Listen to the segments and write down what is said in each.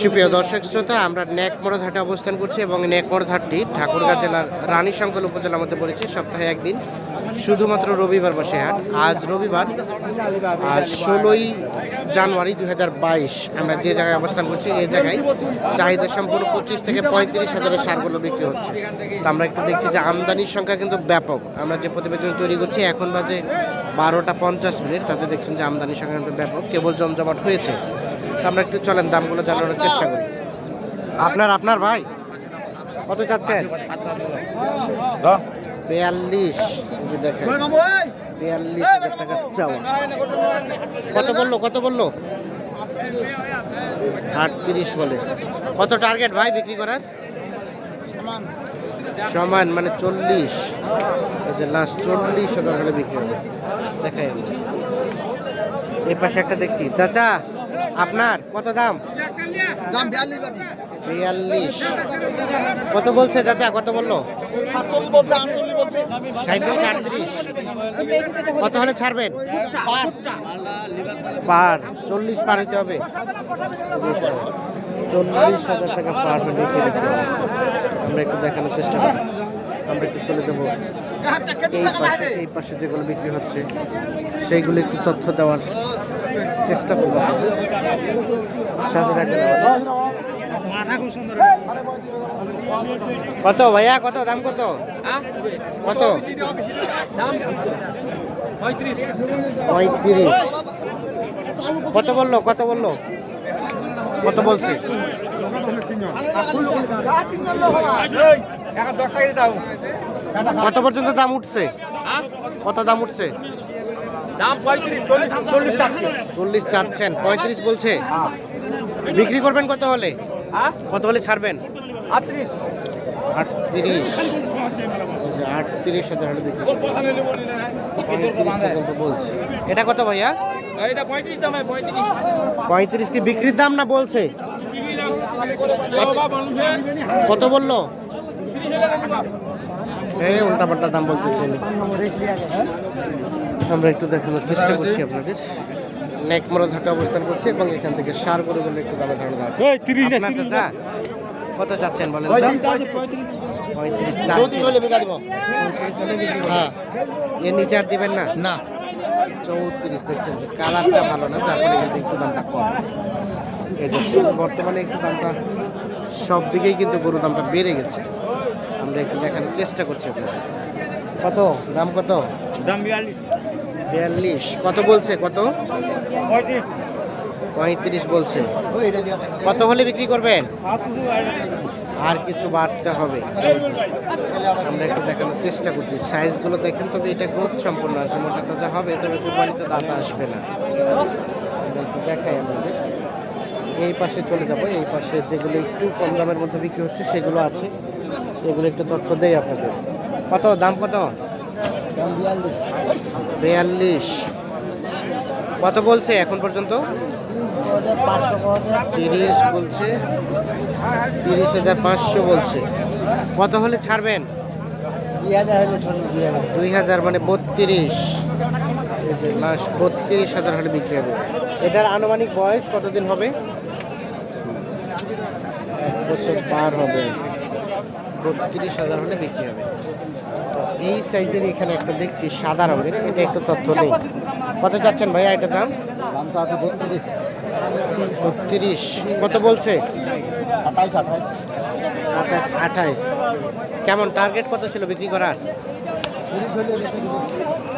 সুপ্রিয় দর্শক শ্রোতা, আমরা নেকমরদ হাটে অবস্থান করছি এবং নেকমরদ হাটটি ঠাকুরগাঁ জেলার রানীশঙ্কল উপজেলার মধ্যে পড়েছে। সপ্তাহে একদিন, শুধুমাত্র রবিবার বসে হাট। আজ রবিবার আর ষোলোই জানুয়ারি দু হাজার বাইশ, আমরা যে জায়গায় অবস্থান করছি এই জায়গায় চাহিদা সম্পূর্ণ পঁচিশ থেকে পঁয়ত্রিশ হাজারের সারগুলো বিক্রি হচ্ছে। তো আমরা একটু দেখছি যে আমদানির সংখ্যা কিন্তু ব্যাপক। আমরা যে প্রতিবেদন তৈরি করছি, এখন বাজে বারোটা পঞ্চাশ মিনিট, তাতে দেখছেন যে আমদানির সংখ্যা কিন্তু ব্যাপক। কেবল জমজমাট হয়েছে। আমরা একটু চলেন দামগুলো জানানোর চেষ্টা করি। আপনার আপনার ভাই? কত চাচ্ছেন? বিয়াল্লিশ দেখেন। বিয়াল্লিশ হাজার টাকা চাওয়া। কত বলল কত বলল? আটত্রিশ বলে। কত টার্গেট ভাই বিক্রি করার? সমান। মানে চল্লিশ। যে লাস্ট চল্লিশ হাজার হলে বিক্রি হবে। দেখাই আমি। এই পাশে একটা দেখছি। চাচা আপনার কত দাম? দাম বিয়াল্লিশ কত বলছে চাচা? কত বলল? সাঁত্রিশ আটত্রিশ। কত হলে ছাড়বেন? পার। চল্লিশ পার হইতে হবে। চল্লিশ হাজার টাকা পার হলে আমরা একটু দেখানোর চেষ্টা করি। আমরা একটু চলে যাব। এই পাশে এই পাশে যেগুলো বিক্রি হচ্ছে সেইগুলো একটু তথ্য দেওয়ার চেষ্টা করব। সাথে থাকবেন কত ভাইয়া, কত? দাম কত? কত? পঁয়ত্রিশ। কত বলল? কত বলল? কত বলছে? কত পর্যন্ত দাম উঠছে? কত দাম উঠছে? দাম পঁয়ত্রিশ চল্লিশ চল্লিশ চল্লিশ চাচ্ছেন পঁয়ত্রিশ বলছে। বিক্রি করবেন কত হলে? হ্যাঁ? কত হলে ছাড়বেন? আটত্রিশ। আটত্রিশ। আটত্রিশ হাজার পর্যন্ত বলছে। এটা কত ভাইয়া? পঁয়ত্রিশ হয় কি বিক্রির দাম না বলছে? কত বলল? এই উল্টা পাল্টা দাম বলতেছে। আমরা একটু দেখানোর চেষ্টা করছি আপনাদের। নেকমরদ হাটে অবস্থান করছি এবং এখান থেকে সার করে বলে একটু দামে ধারণা চাচা কত চাচ্ছেন বলেন। হ্যাঁ। এর নিচে আর দিবেন না? না। চৌত্রিশ দেখছেন যে কালারটা ভালো না যার ফলে কিন্তু একটু দামটা কম। এই যে বর্তমানে একটু দামটা সব দিকেই কিন্তু গরুর দামটা বেড়ে গেছে। আমরা একটু দেখানোর চেষ্টা করছি আপনাদের। কত? দাম কত? দাম বিয়াল্লিশ। বিয়াল্লিশ। কত বলছে? কত? পঁয়ত্রিশ। বলছে। কত হলে বিক্রি করবেন? আর কিছু বাড়তে হবে। আমরা একটু দেখানোর চেষ্টা করছি। সাইজগুলো দেখেন তবে এটা গ্রোথ সম্পূর্ণ আর কি। মোটা তাজা হবে তবে কুরবানিতে দাঁতা আসবে না। দেখাই আমাদের এই পাশে চলে যাব। এই পাশে যেগুলো একটু কম দামের মধ্যে বিক্রি হচ্ছে সেগুলো আছে। এগুলো একটু তথ্য দেই আপনাদের। কত? দাম কত? বিয়াল্লিশ। কত বলছে এখন পর্যন্ত? তিরিশ বলছে। তিরিশ হাজার পাঁচশো বলছে। কত হলে ছাড়বেন? দুই হাজার মানে বত্রিশ। বত্রিশ হাজার হলে বিক্রি হবে। এটার আনুমানিক বয়স কতদিন হবে? এক বছর পার হবে। বত্রিশ হাজার হলে বিক্রি হবে। তো এই সাইজের এখানে একটা দেখছি সাদা রঙের এটা একটু তথ্য নেই কত চাচ্ছেন ভাইয়া এটা দাম? বত্রিশ। বত্রিশ কত বলছে? সাতাইশ আঠাইশ। আঠাশ আঠাইশ। কেমন টার্গেট কত ছিল বিক্রি করার?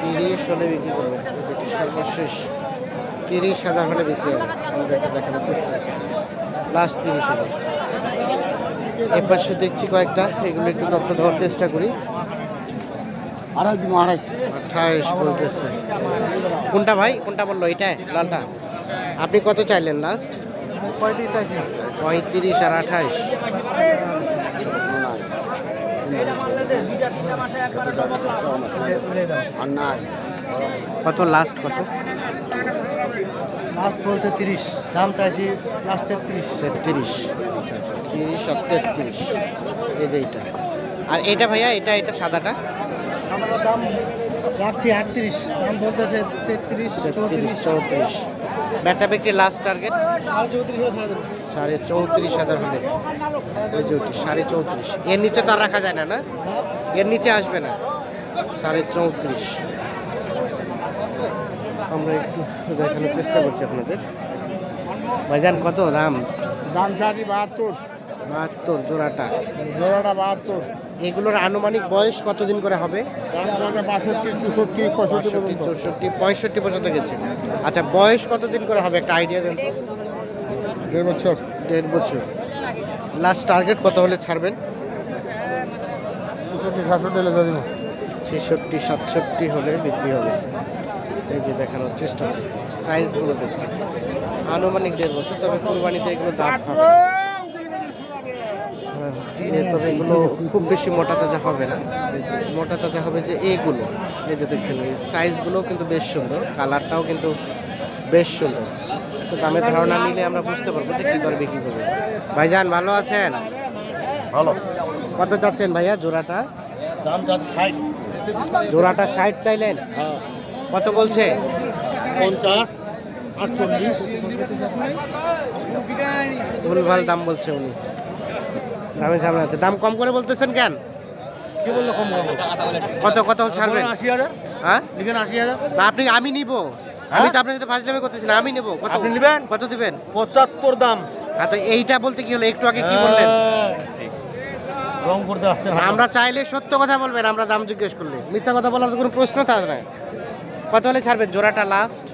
তিরিশ হলে বিক্রি করবে। সর্বশেষ তিরিশ হাজার হলে বিক্রি হবে। আমরা এটা দেখানোর চেষ্টা করছি লাস্ট তিরিশ হাজার। এ পাশে দেখছি কয়েকটা এগুলো একটু তথ্য দেওয়ার চেষ্টা করি। আঠাইশ বলতেছে। কোনটা ভাই? কোনটা বলল? এটা লালটা। আপনি কত চাইলেন লাস্ট পঁয়ত্রিশ পঁয়ত্রিশ আর আঠাইশ। কত লাস্ট কত? লাস্ট বলছে তিরিশ দাম চাইছি লাস্ট তেত্রিশ। তেত্রিশ। তিরিশ আর তেত্রিশ। এই যে এইটা আর এটা ভাইয়া এটা এটা সাদাটা? দাম রাখছি আটত্রিশ। দাম বলতেছে তেত্রিশ চৌত্রিশ। চৌত্রিশ। বেচা বিক্রি লাস্ট টার্গেট সাড়ে চৌত্রিশ হাজার হলে। সাড়ে চৌত্রিশ। এর নিচে তো আর রাখা যায় না না? এর নিচে আসবে না। সাড়ে চৌত্রিশ। আমরা একটু দেখানোর চেষ্টা করছি আপনাদের। ভাইজান কত দাম? দাম চাচ্ছি বাহাত্তর। বাহাত্তর জোড়াটা? জোড়াটা বাহাত্তর। এগুলোর আনুমানিক বয়স কতদিন করে হবে? বাষট্টি চৌষট্টি পঁয়ষট্টি চৌষট্টি পঁয়ষট্টি পর্যন্ত গেছে। আচ্ছা বয়স কতদিন করে হবে? একটা আইডিয়া দেন দেড় বছর। দেড় বছর। লাস্ট টার্গেট কত হলে ছাড়বেন? ছেষট্টি সাতষট্টি হলে দেবো ছেষট্টি সাতষট্টি হলে বিক্রি হবে। এই যে দেখানোর চেষ্টা। সাইজগুলো দেখছি আনুমানিক দেড় বছর তবে কোরবানিতে এগুলো দাঁত হবে। তবে এগুলো খুব বেশি মোটা তাজা হবে না। মোটা তাজা হবে যে এইগুলো এই যে দেখছেন এই সাইজগুলো কিন্তু বেশ সুন্দর কালারটাও কিন্তু বেশ সুন্দর। তো দামের ধারণা নিলে আমরা বুঝতে পারব যে কী করে বিক্রি করবে। ভাইজান ভালো আছেন? ভালো। কত চাচ্ছেন ভাইয়া জোড়াটা? দাম ষাট। জোড়াটা ষাট চাইলেন? হ্যাঁ। কত বলছে? পঞ্চাশ আটচল্লিশ। ভুলভাল দাম বলছে উনি। দামে ঝামেলা আছে। দাম কম করে বলতেছেন কেন? কি বলল কম কত কত ছাড়বেন? আশি হাজার। হ্যাঁ? লিখেন আশি হাজার। না আপনি আমি নিব। আমি তো আপনার সাথে ফাজলামি করতেছি না আমি নেব। কত? আপনি নেবেন? কত দিবেন? পঁচাত্তর দাম। হ্যাঁ তো এইটা বলতে কি হলো? একটু আগে কি বললেন? রং করতে আসছে আমরা চাইলে সত্য কথা বলবেন আমরা দাম জিজ্ঞেস করলে। মিথ্যা কথা বলার কোনো প্রশ্ন থাকে না। কত হলে ছাড়বেন? জোড়াটা লাস্ট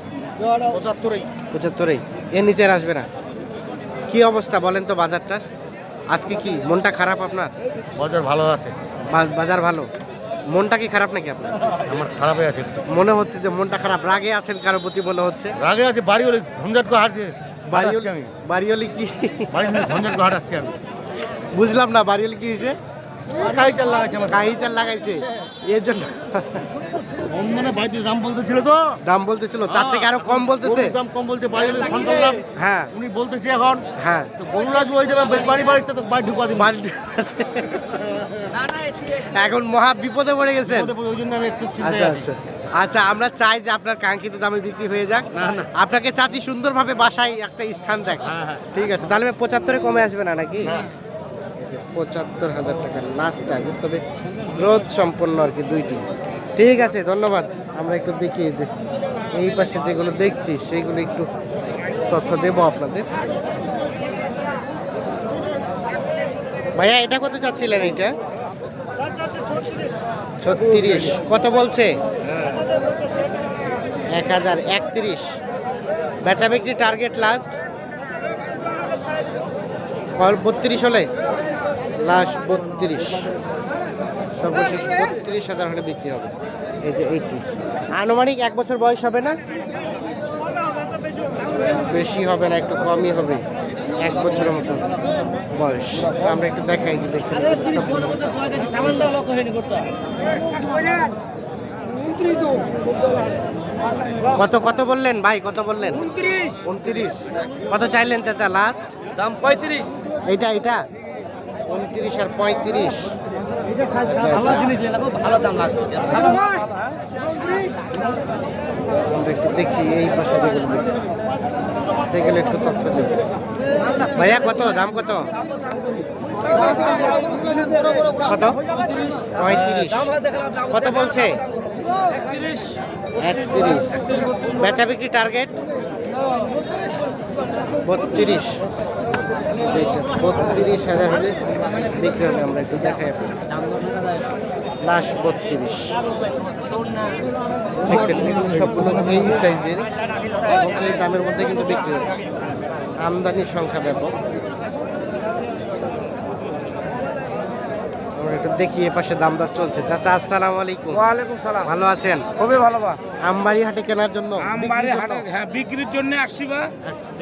পঁচাত্তরই। পঁচাত্তরেই। এর নিচে আসবে না। কি অবস্থা বলেন তো বাজারটার? আজকে কি মনটা খারাপ আপনার? বাজার ভালো আছে। বাজার ভালো? মনটা কি খারাপ নাকি আপনার? আমার খারাপে আছে। মনে হচ্ছে যে মনটা খারাপ। রাগে আছেন কারও প্রতি মনে হচ্ছে? রাগে আছে বাড়ি হলে ঝঞ্ঝাট করে হাট দিয়েছে বাড়ি বাড়িওলি আমি। বাড়িওলি কি? বাড়ি হলে ঝঞ্ঝাট করে হাট আমি। বুঝলাম না বাড়িওলি কি হয়েছে? খাই চাল লাগাইছে কাহি চাল লাগাইছে। এর জন্য দাম বলতেছিল তো। দাম বলতেছিল তার থেকে আরও কম বলতেছে। দাম কম বলছে ফোন করলাম। হ্যাঁ। উনি বলতেছে এখন হ্যাঁ। তো গরুরাজ ওই যাবে বাড়ি বাড়িতে তো বাড়ি ঢুকা দিন এখন মহা বিপদে পড়ে গেছেন। ওই জন্য আমি একটু আচ্ছা আচ্ছা। আচ্ছা আমরা চাই যে আপনার কাঙ্ক্ষিত দামে বিক্রি হয়ে যাক। না, না। আপনাকে চাচি সুন্দরভাবে বাসায় একটা স্থান দেখ হ্যাঁ, হ্যাঁ। ঠিক আছে তাহলে পঁচাত্তরে কমে আসবে না নাকি? পঁচাত্তর হাজার টাকা লাস্ট টার্গেট তবে গ্রোথ সম্পন্ন আর কি দুইটি। ঠিক আছে, ধন্যবাদ। আমরা একটু দেখি যে, এই পাশে যেগুলো দেখছি সেইগুলো একটু তথ্য দেবো আপনাদের। ভাইয়া, এটা কত চাচ্ছিলেন এইটা? ছত্রিশ। কত বলছে? এক হাজার একত্রিশ। বেচা বিক্রি টার্গেট লাস্ট বত্রিশ হলে? লাস্ট বত্রিশ। সর্বশেষ বত্রিশ হাজার হলে বিক্রি হবে। এই যে এইটি। আনুমানিক এক বছর বয়স হবে না? বেশি হবে না একটু কমই হবে। এক বছরের মতো বয়স। তো আমরা একটু দেখাই যে দেখছেন কত। কত বললেন ভাই? কত বললেন? উনত্রিশ। উনত্রিশ। কত চাইলেন চাচা লাস্ট দাম পঁয়ত্রিশ। এইটা এটা। উনত্রিশ আর পঁয়ত্রিশ। জিনিস ভালো লাগবে। একটু দেখি এই পাশে যেগুলো দেখছি। সেগুলো একটু তথ্য দিই। ভাইয়া কত? দাম কত? কত? পঁয়ত্রিশ। কত বলছে? একত্রিশ বেচা বিক্রি টার্গেট বত্রিশ। বত্রিশ হাজার হলে বিক্রি হবে আমরা একটু দেখাই লাস্ট বত্রিশ। দেখছেন সবগুলো এই সাইজের এই দামের মধ্যে কিন্তু বিক্রি হচ্ছে। আমদানির সংখ্যা ব্যাপক। একটু দেখি এ পাশে দাম দর চলছে। চাচা আসসালামু আলাইকুম। ওয়ালাইকুম সালাম। ভালো আছেন? খুবই ভালো বা আমবাড়ি হাটে কেনার জন্য আমবাড়ি হাটে হ্যাঁ বিক্রির জন্য আসছি বা।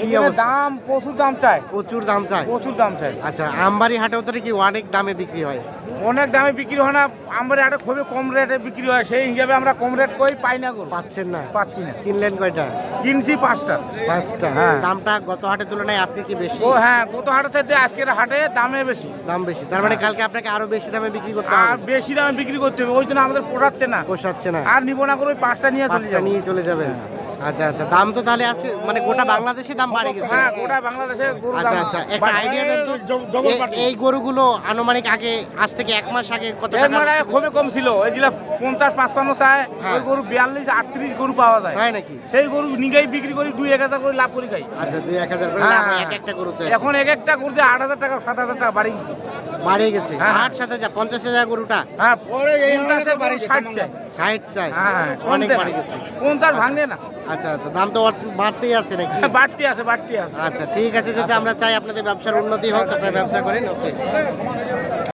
এখানে দাম প্রচুর দাম চাই। প্রচুর দাম চায় প্রচুর দাম চাই। আচ্ছা আমবাড়ি হাটেও তো কি অনেক দামে বিক্রি হয়? অনেক দামে বিক্রি হয় না আমার একটা খুবই কম রেটে বিক্রি হয়। সেই হিসাবে আমরা কম রেট কই পাই না গরু। পাচ্ছেন না? পাচ্ছি না। কিনলেন কয়টা? কিনছি পাঁচটা। পাঁচটা? হ্যাঁ। দামটা গত হাটের তুলনায় আজকে কি বেশি? ও হ্যাঁ গত হাটের চাইতে আজকের হাটে দামে বেশি। দাম বেশি। তার মানে কালকে আপনাকে আরও বেশি দামে বিক্রি করতে হবে। আর বেশি দামে বিক্রি করতে হবে। ওই জন্য আমাদের পোষাচ্ছে না। পোষাচ্ছে না। আর নিব না করে ওই পাঁচটা নিয়ে চলে নিয়ে চলে যাবেন। আচ্ছা আচ্ছা। দাম তো তাহলে আজকে মানে গোটা বাংলাদেশে দাম বাড়ে গেছে। হ্যাঁ গোটা বাংলাদেশে গরু আচ্ছা আচ্ছা। একটা আইডিয়া দেন তো এই গরুগুলো আনুমানিক আগে আজ থেকে এক মাস আগে কত টাকা আগে খুবই কম ছিল। এই যেগুলা পঞ্চাশ পাঁচপান্ন চায় হ্যাঁ। ওই গরু বিয়াল্লিশ আটত্রিশ গরু পাওয়া যায়। হয় নাকি? সেই গরু নিগাই বিক্রি করি দুই এক হাজার করে লাভ করি খাই। আচ্ছা দুই এক হাজার করে হ্যাঁ। লাভ এক একটা গরুতে। এখন এক একটা গরুতে আট হাজার টাকা সাত হাজার টাকা বাড়ি গেছে। বাড়িয়ে গেছে? হ্যাঁ। আট সাত হাজার পঞ্চাশ হাজার গরুটা? হ্যাঁ পঞ্চাশের গরু ষাট চাই ষাট চাই হ্যাঁ অনেক বাড়ে। গেছে। পঞ্চাশ ভাঙে না। আচ্ছা আচ্ছা। দাম তো বাড়তেই আছে নাকি? বাড়তি আছে বাড়তি আছে। আচ্ছা ঠিক আছে যেটা আমরা চাই আপনাদের ব্যবসার উন্নতি হোক আপনার ব্যবসা করেন ওকে।